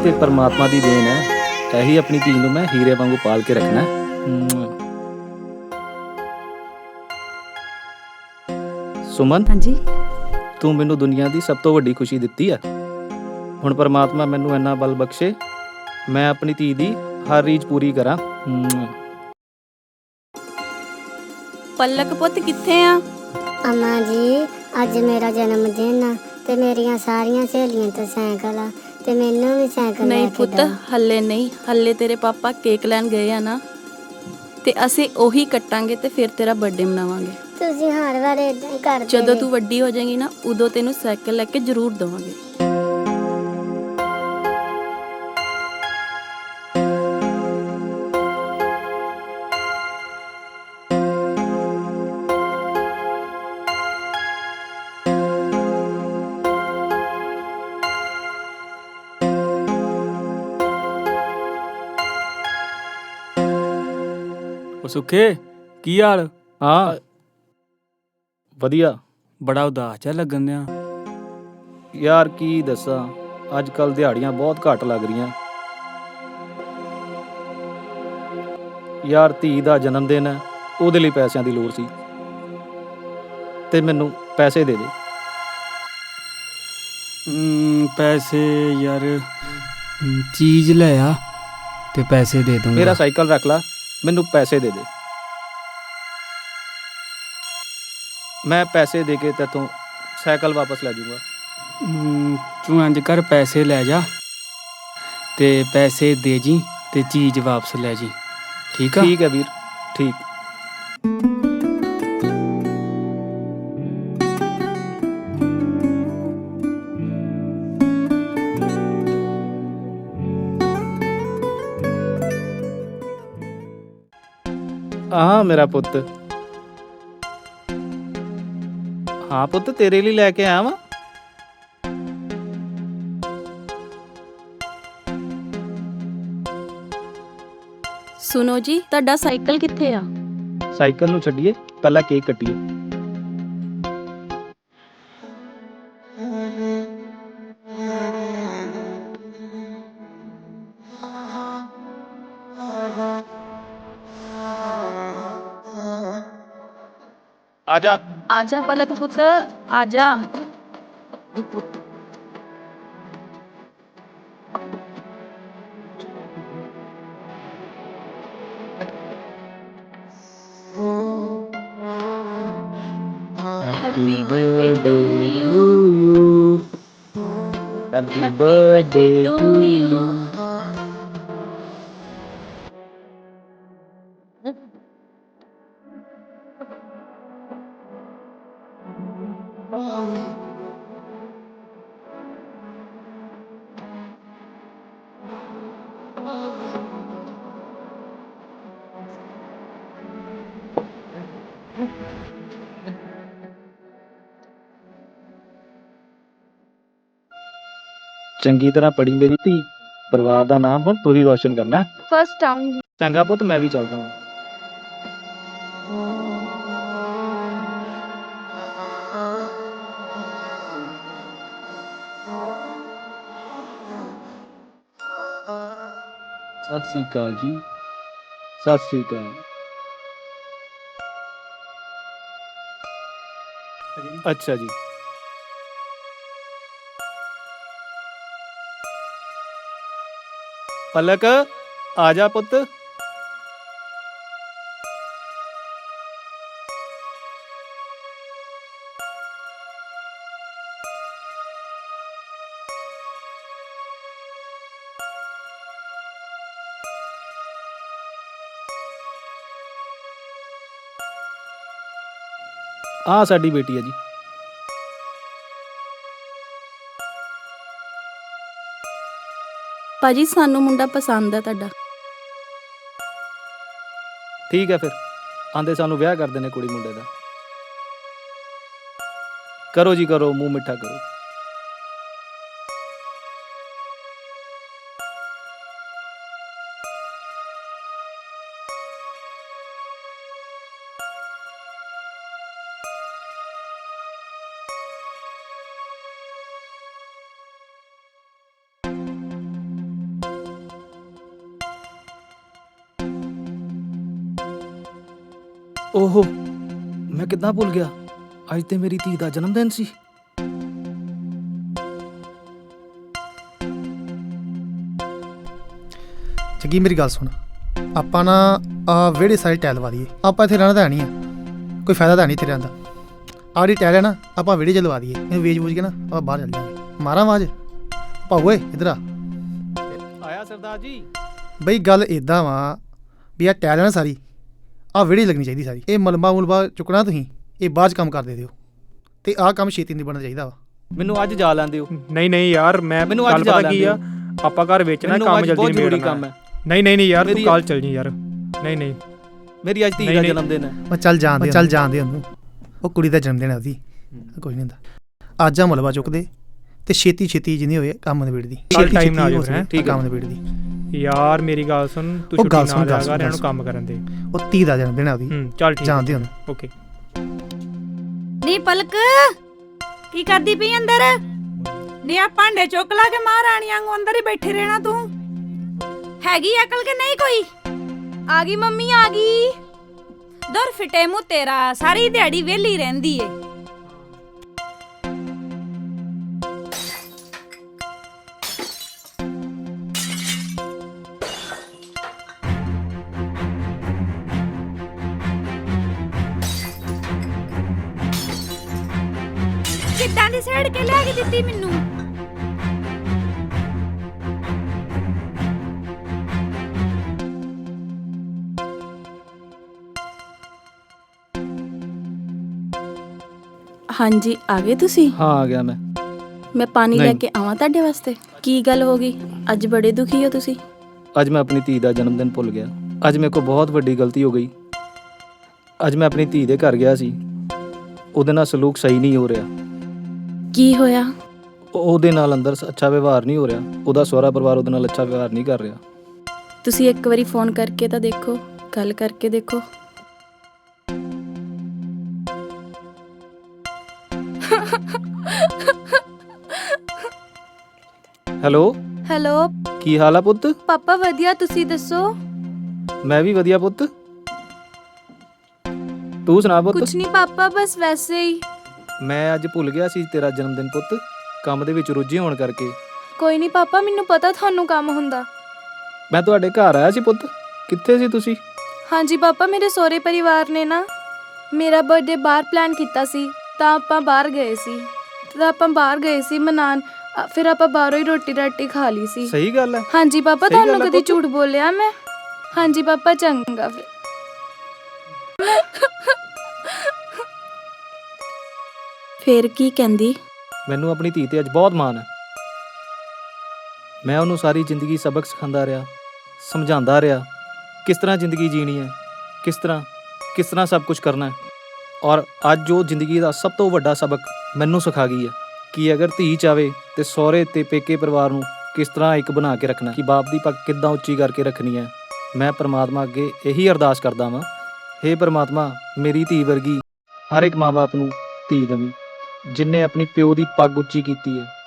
ਇਹੀ ਤੇ ਪਰਮਾਤਮਾ ਦੀ ਦੇਣ ਹੈ। ਇਹੀ ਆਪਣੀ ਧੀ ਨੂੰ ਮੈਂ ਹੀਰੇ ਵਾਂਗੂ ਪਾਲ ਕੇ ਰੱਖਣਾ। ਸੁਮਨ ਹਾਂਜੀ। ਤੂੰ ਮੈਨੂੰ ਦੁਨੀਆ ਦੀ ਸਭ ਤੋਂ ਵੱਡੀ ਖੁਸ਼ੀ ਦਿੱਤੀ ਹੈ ਹੁਣ ਪਰਮਾਤਮਾ ਮੈਨੂੰ ਇੰਨਾ ਬਲ ਬਖਸ਼ੇ ਮੈਂ ਆਪਣੀ ਧੀ ਦੀ ਹਰ ਰੀਝ ਪੂਰੀ ਕਰਾਂ। ਪੱਲਕ ਪੁੱਤ ਕਿੱਥੇ ਆ? ਅਮਾ ਜੀ ਅੱਜ ਮੇਰਾ ਜਨਮ ਦਿਨ ਆ ਤੇ ਮੇਰੀਆਂ ਸਾਰੀਆਂ ਸਹੇਲੀਆਂ ਤੇ ਸਾਈਕਲ ਆ। ਤੇ ਮੈਨੂੰ ਵੀ ਸਾਈਕਲ ਲੈ ਨਹੀਂ ਕੇ ਪੁੱਤ ਦਿਓ। ਹੱਲੇ ਨਹੀਂ ਹੱਲੇ ਤੇਰੇ ਪਾਪਾ ਕੇਕ ਲੈਣ ਗਏ ਆ ਨਾ ਤੇ ਅਸੀਂ ਉਹੀ ਕੱਟਾਂਗੇ ਤੇ ਫਿਰ ਤੇਰਾ ਬਰਥਡੇ ਮਨਾਵਾਂਗੇ ਤੁਸੀਂ ਹਰ ਵਾਰ ਇਦਾਂ ਹੀ ਕਰਦੇ ਜਦੋਂ ਜੇ। ਤੂੰ ਵੱਡੀ ਹੋ ਜਾਏਂਗੀ ਨਾ ਉਦੋਂ ਤੈਨੂੰ ਸਾਈਕਲ ਲੈ ਕੇ ਜ਼ਰੂਰ ਦਵਾਂਗੇ ਸੁੱਖੇ? ਕੀ ਹਾਲ? ਹਾਂ। ਵਧੀਆ। ਬੜਾ ਉਦਾਸ ਜਿਹਾ ਲੱਗਣ ਦਿਆ। ਯਾਰ ਕੀ ਦੱਸਾਂ? ਅੱਜ ਕੱਲ ਦਿਹਾੜੀਆਂ ਬਹੁਤ ਘੱਟ ਲੱਗ ਰਹੀਆਂ। ਯਾਰ ਧੀ ਦਾ ਜਨਮ ਦਿਨ ਹੈ ਉਹਦੇ ਲਈ ਪੈਸਿਆਂ ਦੀ ਲੋੜ ਸੀ। ਤੇ ਮੈਨੂੰ ਪੈਸੇ ਦੇ ਦੇ। ਪੈਸੇ ਯਾਰ ਚੀਜ਼ ਲੈ ਆ ਤੇ ਪੈਸੇ ਦੇ ਦੂੰਗਾ ਮੇਰਾ ਸਾਈਕਲ ਰੱਖ ਲੈ। ਮੈਨੂੰ ਪੈਸੇ ਦੇ ਦੇ। ਮੈਂ ਪੈਸੇ ਦੇ ਕੇ ਤੇਥੋਂ ਸਾਈਕਲ ਵਾਪਸ ਲੈ ਜਾਊਂਗਾ। ਹਮ, ਤੂੰ ਇੰਜ ਕਰ ਪੈਸੇ ਲੈ ਜਾ ਤੇ ਪੈਸੇ ਦੇ ਜੀ ਤੇ ਚੀਜ਼ ਵਾਪਸ ਲੈ ਜੀ। ਠੀਕ ਆ? ਠੀਕ ਹੈ ਵੀਰ ਠੀਕ। ਆ ਮੇਰਾ ਪੁੱਤ। ਹਾਂ ਪੁੱਤ ਤੇਰੇ ਲਈ ਲੈ ਕੇ ਆਇਆ ਵਾਂ ਸੁਨੋ ਜੀ ਤੁਹਾਡਾ ਸਾਈਕਲ ਕਿੱਥੇ ਆ? ਸਾਈਕਲ ਨੂੰ ਛੱਡੀਏ ਪਹਿਲਾਂ ਕੇਕ ਕੱਟੀਏ। ਆਜਾ ਆਜਾ ਪਲਕ ਪੁੱਤ ਆਜਾ Happy birthday to you. Happy birthday to you. ਚੰਗੀ ਤਰ੍ਹਾਂ ਪੜੀ ਮੇਰੀ ਧੀ ਪਰਿਵਾਰ ਦਾ ਨਾਮ ਹੁਣ ਤੂੰ ਹੀ ਰੋਸ਼ਨ ਕਰਨਾ। ਫਸਟ ਆਉਂਗੀ ਚੰਗਾ ਪੁੱਤ ਮੈਂ ਵੀ ਚੱਲਦਾ ਹਾਂ। ਸਤਿ ਸ੍ਰੀ ਅਕਾਲ ਜੀ। ਸਤਿ ਸ੍ਰੀ ਅਕਾਲ। ਅੱਛਾ ਜੀ ਪਲਕ ਆ ਜਾ ਪੁੱਤ ਆ ਸਾਡੀ ਬੇਟੀ ਹੈ ਜੀ ਭਾਜੀ, ਸਾਨੂੰ ਮੁੰਡਾ ਪਸੰਦ ਆ ਤੁਹਾਡਾ। ਠੀਕ ਹੈ ਫਿਰ। ਆਂਦੇ ਸਾਨੂੰ ਵਿਆਹ ਕਰਦੇ ਨੇ ਕੁੜੀ ਮੁੰਡੇ ਦਾ। ਕਰੋ ਜੀ ਕਰੋ, ਮੂੰਹ ਮਿੱਠਾ ਕਰੋ। ਓਹੋ ਮੈਂ ਕਿੱਦਾਂ ਭੁੱਲ ਗਿਆ? ਅੱਜ ਤੇ ਮੇਰੀ ਧੀ ਦਾ ਜਨਮ ਦਿਨ ਸੀ। ਚੰਗੀ ਮੇਰੀ ਗੱਲ ਸੁਣ। ਆਪਾਂ ਨਾ ਆ ਵਿਹੜੇ ਸਾਰੇ ਟੈਲ ਲਵਾ ਦਈਏ। ਆਪਾਂ ਇੱਥੇ ਰਹਿਣਾ ਤਾਂ ਹੈ ਨਹੀਂ ਆ। ਕੋਈ ਫਾਇਦਾ ਤਾਂ ਨਹੀਂ ਇੱਥੇ ਰਹਿਣ ਦਾ। ਆੜੀ ਟੈਲ ਹੈ ਨਾ ਆਪਾਂ ਵਿਹੜੇ 'ਚ ਲਵਾ ਦਈਏ। ਇਹ ਵੇਚ ਵੂਚ ਕੇ ਨਾ ਆਪਾਂ ਬਾਹਰ ਚੱਲ ਜਾਵਾਂਗੇ। ਮਾਰਾਂ ਆਵਾਜ਼? ਭਾਊ ਓਏ ਇਧਰ ਆ। ਆਇਆ ਸਰਦਾਰ ਜੀ। ਬਈ ਗੱਲ ਇਦਾਂ ਵਾ ਵੀ ਆ ਟੈਲ ਹੈ ਨਾ ਸਾਰੀ ਆ ਵਿਹੜੇ 'ਚ ਲੱਗਣੀ ਚਾਹੀਦੀ ਸਾਰੀ। ਇਹ ਮਲਬਾ ਮੁਲਬਾ ਚੁੱਕਣਾ ਤੁਸੀਂ ਇਹ ਬਾਅਦ 'ਚ ਕੰਮ ਕਰ ਦੇ ਦਿਓ। ਤੇ ਆਹ ਕੰਮ ਛੇਤੀ ਨਹੀਂ ਬਣਨਾ ਚਾਹੀਦਾ ਵਾ। ਮੈਨੂੰ ਅੱਜ ਜਾ ਲੈਂਦੇ ਹੋ ਨਹੀਂ ਨਹੀਂ ਯਾਰ ਮੈਂ ਮੈਨੂੰ ਅੱਜ ਪਤਾ ਕੀ ਆ? ਆਪਾਂ ਘਰ ਵੇਚਣਾ ਕੰਮ ਜਲਦੀ ਬਹੁਤ ਜ਼ਰੂਰੀ ਨਿਬੇੜਨਾ ਕੰਮ ਹੈ। ਨਹੀਂ ਨਹੀਂ ਨਹੀਂ ਯਾਰ ਤੂੰ ਮੇਰੀ- ਕੱਲ ਚੱਲ ਜੀ ਯਾਰ। ਨਹੀਂ ਨਹੀਂ। ਮੇਰੀ ਅੱਜ ਧੀ ਨਹੀਂ, ਦਾ ਨਹੀਂ। ਜਨਮ ਦਿਨ ਹੈ। ਮੈਂ ਚੱਲ ਜਾਣ ਦੇ ਚੱਲ ਜਾਣ ਦੇ ਉਹਨੂੰ ਉਹ ਕੁੜੀ ਦਾ ਜਨਮ ਦਿਨ ਹੈ ਉਹਦੀ। ਕੋਈ ਨਹੀਂ ਹੁੰਦਾ। ਅੱਜ ਆ ਮਲਬਾ ਚੁੱਕਦੇ ਤੇ ਛੇਤੀ ਛੇਤੀ ਜਿੰਨੀ ਹੋਏ ਕੰਮ ਨਿਬੇੜ ਦੀ। ਚੱਲ time ਨਾਲ ਆ ਹੋ ਹੈਂ? ਠੀਕ। ਕੰਮ ਨਿਬੇੜ ਦੀ। ਯਾਰ ਮੇਰੀ ਗੱਲ ਸੁਣ ਤੂੰ ਛੁੱਟੀ ਨਾ ਲਿਆ ਕਰ ਇਹਨੂੰ। ਕੰਮ ਕਰਨ ਦੇ। ਉਹ ਧੀ ਦਾ ਜਨਮ ਦਿਨ ਉਹਦੀ। ਹੂੰ ਚੱਲ ਠੀਕ ਜਾਣਦੇ ਉਹਨੂੰ ਓਕੇ। ਨੀ ਪਲਕ ਕੀ ਕਰਦੀ ਪਈ ਅੰਦਰ? ਨੀ ਆ ਭਾਂਡੇ ਚੁੱਕ ਲਾ ਕੇ ਮਹਾਰਾਣੀਆਂ ਵਾਂਗੂ ਅੰਦਰ ਹੀ ਬੈਠੇ ਰਹਿਣਾ ਤੂੰ। ਹੈਗੀ ਅਕਲ ਕਿ ਨਹੀਂ ਕੋਈ? ਆ ਗਈ ਮੰਮੀ ਆ ਗਈ। ਦਰ ਫਿਟੇ ਮੂੰਹ ਤੇਰਾ ਸਾਰੀ ਦਿਹਾੜੀ ਵਿਹਲੀ ਰਹਿੰਦੀ ਏ। ਸੜ ਕੇ ਲਿਆ ਕੇ ਦਿੱਤੀ ਮੈਨੂੰ। ਹਾਂਜੀ ਆ ਗਏ ਤੁਸੀਂ? ਹਾਂ ਆ ਗਿਆ ਮੈਂ। ਮੈਂ ਪਾਣੀ ਲੈ। ਕੇ ਆਵਾਂ ਤੁਹਾਡੇ ਵਾਸਤੇ। ਕੀ ਗੱਲ ਹੋ ਗਈ? ਅੱਜ ਬੜੇ ਦੁਖੀ ਹੋ ਤੁਸੀਂ। ਅੱਜ ਮੈਂ ਆਪਣੀ ਧੀ ਦਾ ਜਨਮ ਦਿਨ ਭੁੱਲ ਗਿਆ। ਅੱਜ ਮੇਰੇ ਕੋਲ ਬਹੁਤ ਵੱਡੀ ਗਲਤੀ ਹੋ ਗਈ। ਅੱਜ ਮੈਂ ਆਪਣੀ ਧੀ ਦੇ ਘਰ ਗਿਆ ਸੀ। ਉਹਦੇ ਨਾਲ ਸਲੂਕ ਸਹੀ ਨਹੀਂ ਹੋ ਰਿਹਾ। ਕੀ ਹੋਇਆ? ਉਹ- ਉਹਦੇ ਨਾਲ ਅੰਦਰ ਅੱਛਾ ਵਿਵਹਾਰ ਨਹੀਂ ਹੋ ਰਿਹਾ। ਉਹਦਾ ਸਹੁਰਾ ਪਰਿਵਾਰ ਉਹਦੇ ਨਾਲ ਅੱਛਾ ਵਿਵਹਾਰ ਨਹੀਂ ਕਰ ਰਿਹਾ। ਤੁਸੀਂ ਇੱਕ ਵਾਰੀ ਫੋਨ ਕਰਕੇ ਤਾਂ ਦੇਖੋ ਗੱਲ ਕਰਕੇ ਦੇਖੋ। ਹੈਲੋ? ਹੈਲੋ? ਕੀ ਹਾਲ ਆ ਪੁੱਤ? ਪਾਪਾ ਵਧੀਆ ਤੁਸੀਂ ਦੱਸੋ? ਮੈਂ ਵੀ ਵਧੀਆ ਪੁੱਤ। ਤੂੰ ਸੁਣਾ ਪੁੱਤ। ਕੁਝ ਨਹੀਂ ਪਾਪਾ ਬਸ ਵੈਸੇ ਹੀ। ਮੈਂ ਅੱਜ ਭੁੱਲ ਗਿਆ ਸੀ ਤੇਰਾ ਜਨਮ ਦਿਨ ਪੁੱਤ। ਕੰਮ ਦੇ ਵਿੱਚ ਰੁੱਝੇ ਹੋਣ ਕਰਕੇ। ਕੋਈ ਨਹੀਂ ਪਾਪਾ ਮੈਨੂੰ ਪਤਾ ਤੁਹਾਨੂੰ ਕੰਮ ਹੁੰਦਾ। ਮੈਂ ਤੁਹਾਡੇ ਘਰ ਆਇਆ ਸੀ ਪੁੱਤ। ਕਿੱਥੇ ਸੀ ਤੁਸੀਂ? ਹਾਂਜੀ ਪਾਪਾ ਮੇਰੇ ਸਹੁਰੇ ਪਰਿਵਾਰ ਨੇ ਨਾ ਮੇਰਾ ਬਰਥਡੇ ਬਾਹਰ ਪਲਾਨ ਕੀਤਾ ਸੀ ਤਾਂ ਆਪਾਂ ਬਾਹਰ ਗਏ ਸੀ। ਤਾਂ ਆਪਾਂ ਬਾਹਰ ਗਏ ਸੀ ਮਨਾਨ ਅ, ਫਿਰ ਆਪਾਂ ਬਾਹਰੋਂ ਹੀ ਰੋਟੀ ਰਾਟੀ ਖਾ ਲਈ ਸੀ। ਸਹੀ ਗੱਲ ਹੈ। ਹਾਂਜੀ ਪਾਪਾ ਸਹੀ ਗੱਲ ਤੁਹਾਨੂੰ ਕਦੀ ਪੁੱਤ। ਝੂਠ ਬੋਲਿਆ ਮੈਂ? ਹਾਂਜੀ ਪਾਪਾ ਚੰਗਾ ਫਿਰ। ਫੇਰ ਕੀ ਕਹਿੰਦੀ? ਮੈਨੂੰ ਆਪਣੀ ਧੀ ਤੇ ਅੱਜ ਬਹੁਤ ਮਾਣ ਹੈ। ਮੈਂ ਉਹਨੂੰ ਸਾਰੀ ਜ਼ਿੰਦਗੀ ਸਬਕ ਸਿਖਾਉਂਦਾ ਰਿਹਾ, ਸਮਝਾਉਂਦਾ ਰਿਹਾ, ਕਿਸ ਤਰ੍ਹਾਂ ਜ਼ਿੰਦਗੀ ਜੀਣੀ ਹੈ, ਕਿਸ ਤਰ੍ਹਾਂ ਕਿਸ ਤਰ੍ਹਾਂ ਸਭ ਕੁਝ ਕਰਨਾ ਹੈ। ਔਰ ਅੱਜ ਉਹ ਜ਼ਿੰਦਗੀ ਦਾ ਸਭ ਤੋਂ ਵੱਡਾ ਸਬਕ ਮੈਨੂੰ ਸਿਖਾ ਗਈ ਹੈ ਕਿ ਅਗਰ ਧੀ ਚਾਵੇ ਤੇ ਸਹੁਰੇ ਤੇ ਪੇਕੇ ਪਰਿਵਾਰ ਨੂੰ ਕਿਸ ਤਰ੍ਹਾਂ ਇੱਕ ਬਣਾ ਕੇ ਰੱਖਣਾ ਕਿ ਬਾਪ ਦੀ ਪੱਗ ਕਿੱਦਾਂ ਉੱਚੀ ਕਰਕੇ ਰੱਖਣੀ ਹੈ। ਮੈਂ ਪ੍ਰਮਾਤਮਾ ਅੱਗੇ ਇਹੀ ਅਰਦਾਸ ਕਰਦਾ ਵਾਂ, ਹੇ ਪ੍ਰਮਾਤਮਾ, ਮੇਰੀ ਧੀ ਵਰਗੀ ਹਰ ਇੱਕ ਮਾਂ-ਬਾਪ ਨੂੰ ਧੀ ਦੇਵੀਂ। ਜਿਨਨੇ ਆਪਣੀ ਪਿਓ ਦੀ ਪੱਗ ਉੱਚੀ ਕੀਤੀ ਹੈ।